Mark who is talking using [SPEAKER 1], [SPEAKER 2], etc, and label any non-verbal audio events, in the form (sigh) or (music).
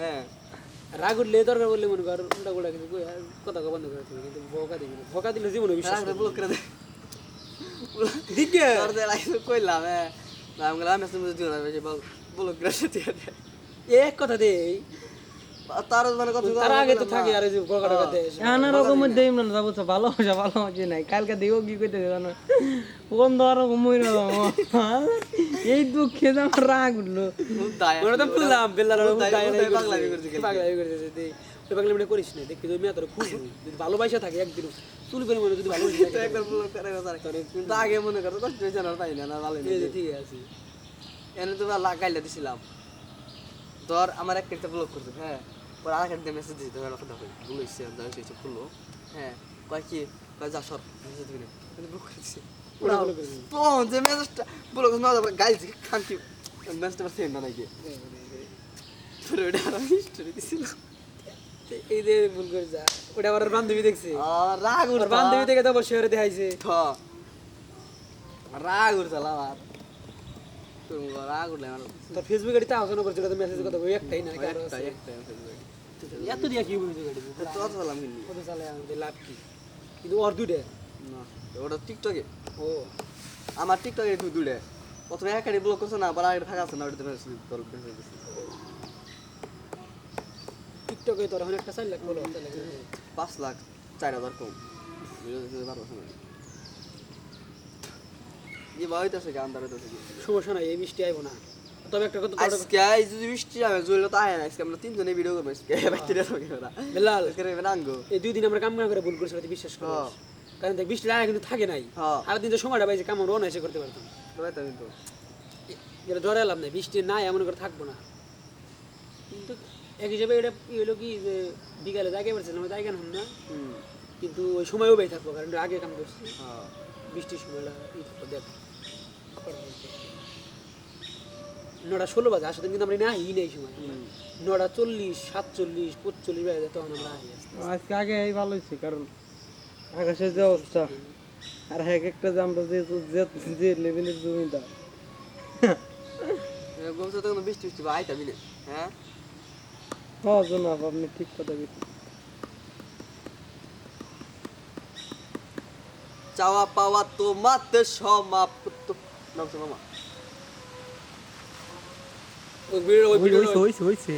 [SPEAKER 1] হ্যাঁ।
[SPEAKER 2] রাগ উঠলে দরকার বললে মনে কর উল্টা গোটা কিছু কথা বন্ধ করে দিবি কিন্তু ভোকা দিবি ভোকা দিলে জীবনে বিশ্বাস
[SPEAKER 1] ব্লক করে দে।
[SPEAKER 2] দিকে।
[SPEAKER 1] কইলাম হ্যাঁ। আমি গেলাম মেসেজ দিও না বেশি ব্লক করে দিয়ে দে।
[SPEAKER 2] এক কথা দে
[SPEAKER 1] তার মানে কথা
[SPEAKER 2] তার আগে তো থাকে আর এই যে ভোকা টাকা
[SPEAKER 3] নানা রকমের দেই না যাব তো ভালোবাসা ভালোবাসি নাই কালকে দিও কি কইতে জানো? কোন ধরো এই দুঃখে তো আমার রাগ উঠল।
[SPEAKER 1] দায়।
[SPEAKER 2] ওরা তো বললাম বেল্লার
[SPEAKER 1] উদ্দায়- উদ্দায় পাগলামি করছে।
[SPEAKER 2] পাগলামি করছে দে ওই পাগলামি করিস না দেখি তুই মেয়ে তোর খুব যদি ভালোবাসা থাকে একদিন চুল করে মনে যদি ভালোবাসা থাকে
[SPEAKER 1] একবার ব্লক করে কিন্তু আগে মনে করো কষ্ট হয়েছে না তাই না না ভালো
[SPEAKER 2] ঠিক আছে
[SPEAKER 1] এনে তো লাগাইলে দিছিলাম। তোর আমার এক একটা ব্লক করছে হ্যাঁ? পর আর একটা মেসেজ দিছি তোমার কথা কই আমি জানি কিছু খুললো হ্যাঁ কয় কি কয় যা সর। মেসেজ দিবি না। কিন্তু ব্লক
[SPEAKER 2] ওরা করে দিবি।
[SPEAKER 1] তো যে মেসেজটা ব্লক না যাবে গাইছি খানকি মেসেজটা সেন্ড না নাকি? তোর ওটা আর হিস্টরি দিছিলাম
[SPEAKER 2] এই যে ভুল করে যা ওটা আমার বান্ধবী দেখছে?
[SPEAKER 1] রাগ
[SPEAKER 2] ওর বান্ধবী থেকে তো বসে দেখাইছে।
[SPEAKER 1] রাগ উঠলে আমার
[SPEAKER 2] তোর ফেসবুকে এটা আলোচনা করছিল তো মেসেজ কথা বই একটাই না আরও
[SPEAKER 1] একটা
[SPEAKER 2] এত দিয়া কি বুঝতে গাড়ি
[SPEAKER 1] তো চলাম কিন্তু
[SPEAKER 2] কত চালে আমাদের লাভ কি? কিন্তু ওর দুইটা।
[SPEAKER 1] না ওটা টিকটকে।
[SPEAKER 2] ও।
[SPEAKER 1] আমার টিকটকে তুই দুলে প্রথমে একাডি ব্লক করছে না আবার আগে থাকা আছে না ওটাতে মেসেজ তোর মেসেজ
[SPEAKER 2] টিকটকে তোর এখন একটা চার লাখ বলো
[SPEAKER 1] পাঁচ লাখ চার হাজার কম। ভিডিও দেখতে পারব না বা হইতেছে কি আন্দার
[SPEAKER 2] সমস্যা নাই এই বৃষ্টি আইবো না। তবে একটা কথা
[SPEAKER 1] আজকে এই যদি বৃষ্টি যাবে জুয়েল তো আয় না আজকে আমরা তিনজনে ভিডিও করব আজকে। বাইরে থাকি ওরা
[SPEAKER 2] বেলাল
[SPEAKER 1] আজকে রেবে নাঙ্গো
[SPEAKER 2] এই দুই দিন আমরা কাম করে ভুল করেছি বিশ্বাস কর
[SPEAKER 1] হ্যাঁ।
[SPEAKER 2] কারণ দেখ বৃষ্টি আগে কিন্তু থাকে নাই।
[SPEAKER 1] হ্যাঁ।
[SPEAKER 2] আর দিন যে সময়টা পাইছে কাম আমরা অনায়াসে করতে পারতাম।
[SPEAKER 1] তবে তো কিন্তু।
[SPEAKER 2] এটা ধরে এলাম না বৃষ্টি নাই এমন করে থাকব না। কিন্তু এক হিসেবে এটা কি হলো কি যে বিকালে জাগে পারছিলাম জায়গা হন না। কিন্তু ওই সময়ও বেই থাকব কারণ আগে কাম করছি।
[SPEAKER 1] হ্যাঁ।
[SPEAKER 2] বৃষ্টির সময়টা দেখ। নটা ষোলো বাজে কিন্তু আমরা না নেই সময়। নটা চল্লিশ সাতচল্লিশ পঁচল্লিশ বাজে তখন আমরা আহি
[SPEAKER 3] আজকে আগে এই ভালো হয়েছে কারণ আকাশের যে অবস্থা আর এক একটা যে আমরা যে যে- লেভেলের জমিদার। (laughs)
[SPEAKER 1] তো কোনো বৃষ্টি বৃষ্টি বা আইতাবি না? হ্যাঁ?
[SPEAKER 3] হ্যাঁ জনাব আপনি ঠিক কথা বলছেন।
[SPEAKER 1] চাওয়া পাওয়া তো তোমাতে সমাপ্ত। নাম মামা।
[SPEAKER 2] ওই ভিডিও ওই ভিডিও
[SPEAKER 3] হয়েছে হয়েছে